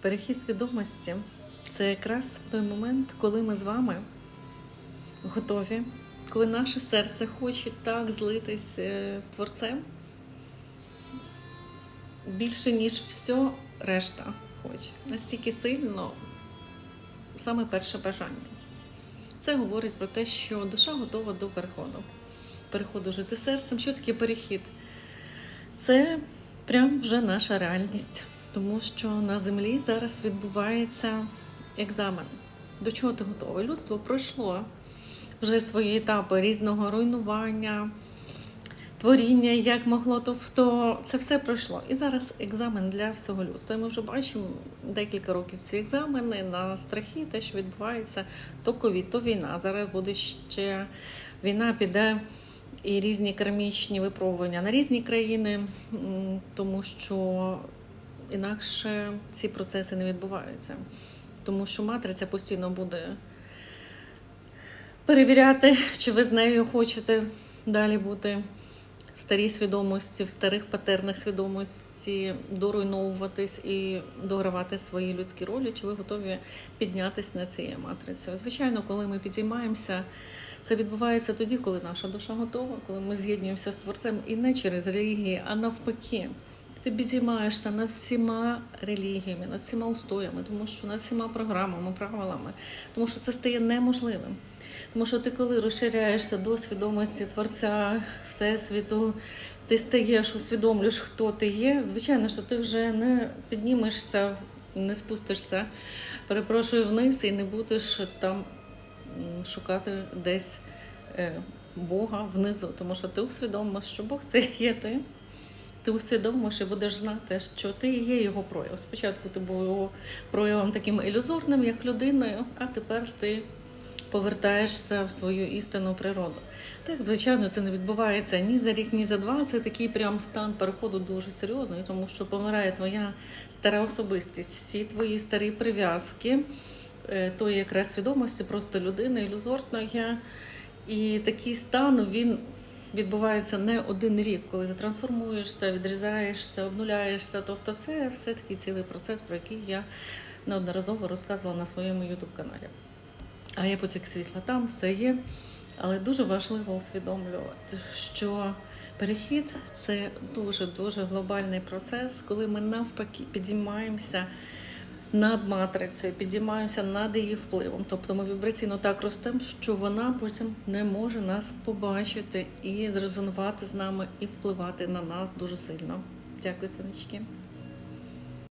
Перехід свідомості це якраз той момент, коли ми з вами готові, коли наше серце хоче так злитись е, з творцем, більше, ніж все решта хоче. Настільки сильно саме перше бажання. Це говорить про те, що душа готова до переходу. Переходу жити серцем. Що таке перехід? Це прям вже наша реальність, тому що на землі зараз відбувається екзамен. До чого ти готовий? Людство пройшло вже свої етапи різного руйнування, творіння, як могло. Тобто це все пройшло. І зараз екзамен для всього людства. І ми вже бачимо декілька років ці екзамени на страхи, те, що відбувається, то ковід, то війна. Зараз буде ще війна, піде і різні кармічні випробування на різні країни, тому що інакше ці процеси не відбуваються. Тому що матриця постійно буде перевіряти, чи ви з нею хочете далі бути в старій свідомості, в старих патернах свідомості, доруйновуватись і догравати свої людські ролі, чи ви готові піднятися на цією матрицею. Звичайно, коли ми підіймаємося, це відбувається тоді, коли наша душа готова, коли ми з'єднуємося з творцем і не через релігії, а навпаки. Ти підіймаєшся над всіма релігіями, над всіма устоями, тому що над всіма програмами, правилами, тому що це стає неможливим. Тому що ти, коли розширяєшся до свідомості Творця Всесвіту, ти стаєш, усвідомлюєш, хто ти є. Звичайно, що ти вже не піднімешся, не спустишся, перепрошую вниз і не будеш там шукати десь е, Бога внизу, тому що ти усвідомиш, що Бог це є ти. Ти усвідомиш і будеш знати, що ти є його прояв. Спочатку ти був його проявом таким ілюзорним, як людиною, а тепер ти повертаєшся в свою істинну природу. Так, звичайно, це не відбувається ні за рік, ні за два. Це такий прям стан переходу дуже серйозний, тому що помирає твоя стара особистість, всі твої старі прив'язки, е, тої якраз свідомості, просто людини, ілюзорної. І такий стан він відбувається не один рік, коли ти трансформуєшся, відрізаєшся, обнуляєшся. Тобто це все такий цілий процес, про який я неодноразово розказувала на своєму youtube каналі. А є потік світла, там все є. Але дуже важливо усвідомлювати, що перехід це дуже дуже глобальний процес, коли ми навпаки підіймаємося над матрицею, підіймаємося над її впливом. Тобто ми вібраційно так ростемо, що вона потім не може нас побачити і зрезонувати з нами і впливати на нас дуже сильно. Дякую, сонечки.